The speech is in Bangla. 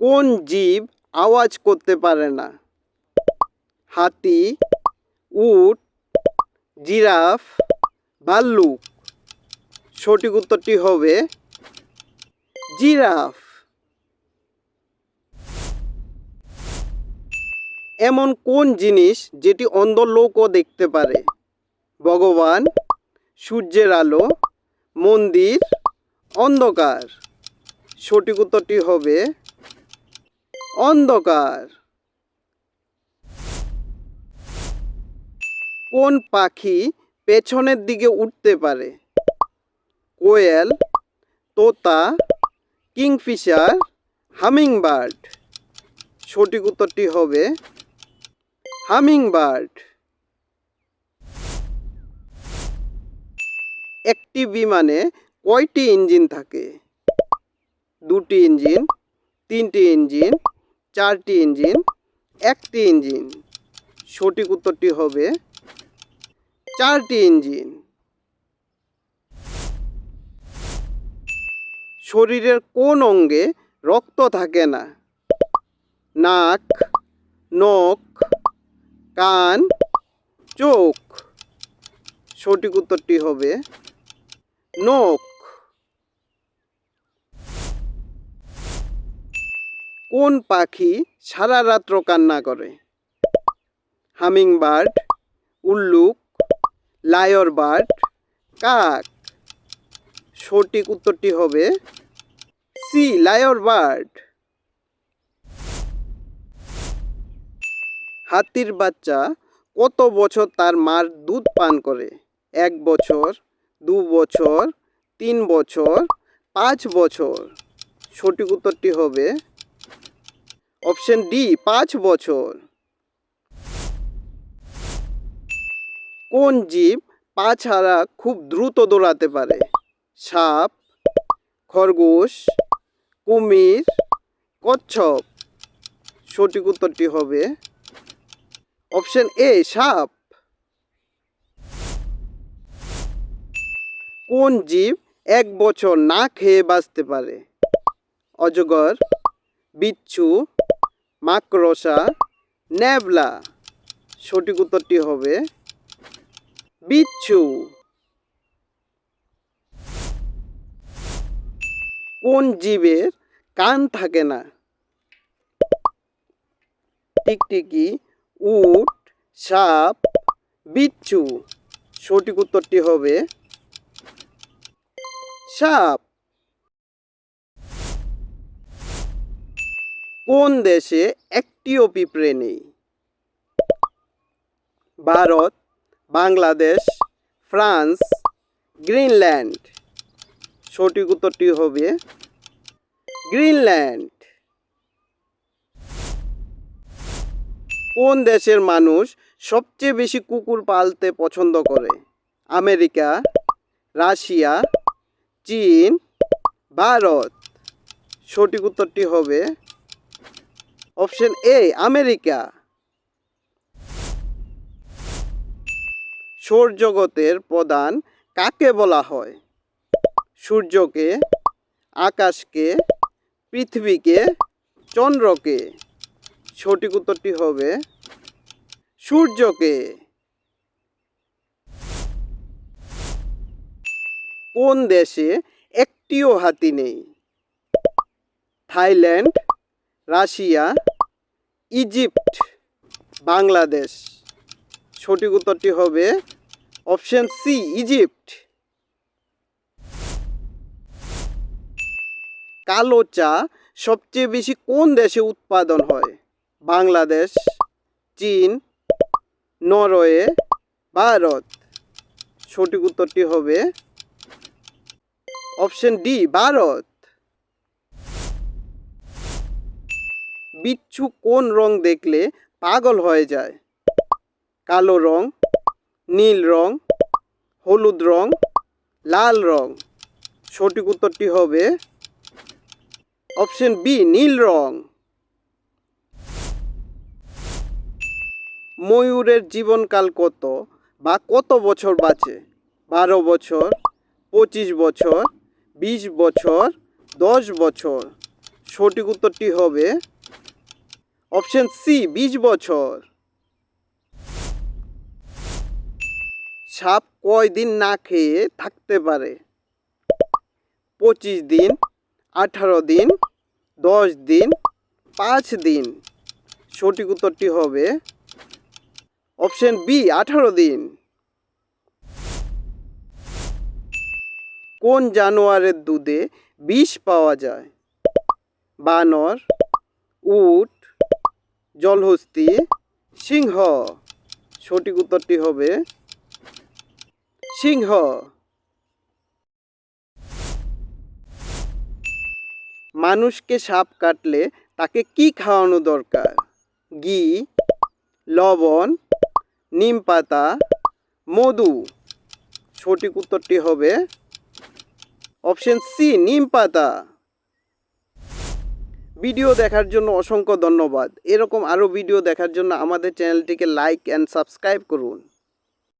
কোন জীব আওয়াজ করতে পারে না? হাতি, উট, জিরাফ, ভাল্লুক। সঠিক উত্তরটি হবে জিরাফ। এমন কোন জিনিস যেটি অন্ধ লোকও দেখতে পারে? ভগবান, সূর্যের আলো, মন্দির, অন্ধকার। সঠিক উত্তরটি হবে অন্ধকার। কোন পাখি পেছনের দিকে উঠতে পারে? কোয়েল, তোতা, কিংফিশার, হামিংবার্ড। সঠিক উত্তরটি হবে হামিংবার্ড। একটি বিমানে কয়টি ইঞ্জিন থাকে? দুটি ইঞ্জিন, তিনটি ইঞ্জিন চারটি ইঞ্জিন, একটি ইঞ্জিন। সঠিক উত্তরটি হবে চারটি ইঞ্জিন। শরীরের কোন অঙ্গে রক্ত থাকে না? নাক, নখ, কান, চোখ। সঠিক উত্তরটি হবে নখ। কোন পাখি সারা রাত্র কান্না করে? হামিং বার্ড উল্লুক লায়র বার্ড কাক। সঠিক উত্তরটি হবে সি লায়র বার্ড হাতির বাচ্চা কত বছর তার মার দুধ পান করে? এক বছর, দু বছর, তিন বছর, পাঁচ বছর? সঠিক উত্তরটি হবে অপশন ডি পাঁচ বছর। কোন জীব পা ছাড়া খুব দ্রুত দৌড়াতে পারে? সাপ, খরগোশ, কুমির, কচ্ছপ। সঠিক উত্তরটি হবে অপশন এ সাপ। কোন জীব এক বছর না খেয়ে বাঁচতে পারে? অজগর, বিচ্ছু মাকড়সা ন্যাবলা সঠিক উত্তরটি হবে বিচ্ছু। কোন জীবের কান থাকে না? টিকটিকি উট, সাপ, বিচ্ছু। সঠিক উত্তরটি হবে সাপ। কোন দেশে একটিও পিঁপড়ে নেই ভারত, বাংলাদেশ, ফ্রান্স, গ্রিনল্যান্ড। সঠিক উত্তরটি হবে গ্রিনল্যান্ড। কোন দেশের মানুষ সবচেয়ে বেশি কুকুর পালতে পছন্দ করে? আমেরিকা, রাশিয়া, চীন, ভারত। সঠিক উত্তরটি হবে অপশন এ, আমেরিকা। সৌরজগতের প্রধান কাকে বলা হয়? সূর্যকে, আকাশকে, পৃথিবীকে, চন্দ্রকে। সঠিক উত্তরটি হবে সূর্যকে। কোন দেশে একটিও হাতি নেই? Thailand Russia, Egypt, Bangladesh. সঠিক উত্তরটি হবে অপশন সি, ইজিপ্ট। কালো চা সবচেয়ে বেশি কোন দেশে উৎপাদন হয়? বাংলাদেশ, চীন, নরওয়ে, ভারত। সঠিক উত্তরটি হবে অপশন ডি, ভারত। বিচ্ছু কোন রং দেখলে পাগল হয়ে যায়? কালো রং, নীল রং, হলুদ রং, লাল রং। সঠিক উত্তরটি হবে অপশন বি, নীল রং। ময়ূরের জীবনকাল কত বা কত বছর বাঁচে? বারো বছর, পঁচিশ বছর, বিশ বছর, দশ বছর। সঠিক উত্তরটি হবে অপশন সি বিশ বছর। সাপ কয় দিন না খেয়ে থাকতে পারে? পঁচিশ দিন, আঠারো দিন, দশ দিন, পাঁচ দিন। সঠিক উত্তরটি হবে অপশন বি, আঠারো দিন। কোন জানোয়ারের দুধে বিষ পাওয়া যায়? বানর, উট জলহস্তি সিংহ। সঠিক উত্তরটি হবে সিংহ। মানুষকে সাপ কাটলে তাকে কি খাওয়ানো দরকার? ঘি, লবণ, নিম পাতা, মধু। সঠিক উত্তরটি হবে অপশন সি, নিম পাতা। ভিডিও দেখার জন্য অসংখ্য ধন্যবাদ। এরকম আরও ভিডিও দেখার জন্য আমাদের চ্যানেলটিকে লাইক অ্যান্ড সাবস্ক্রাইব করুন।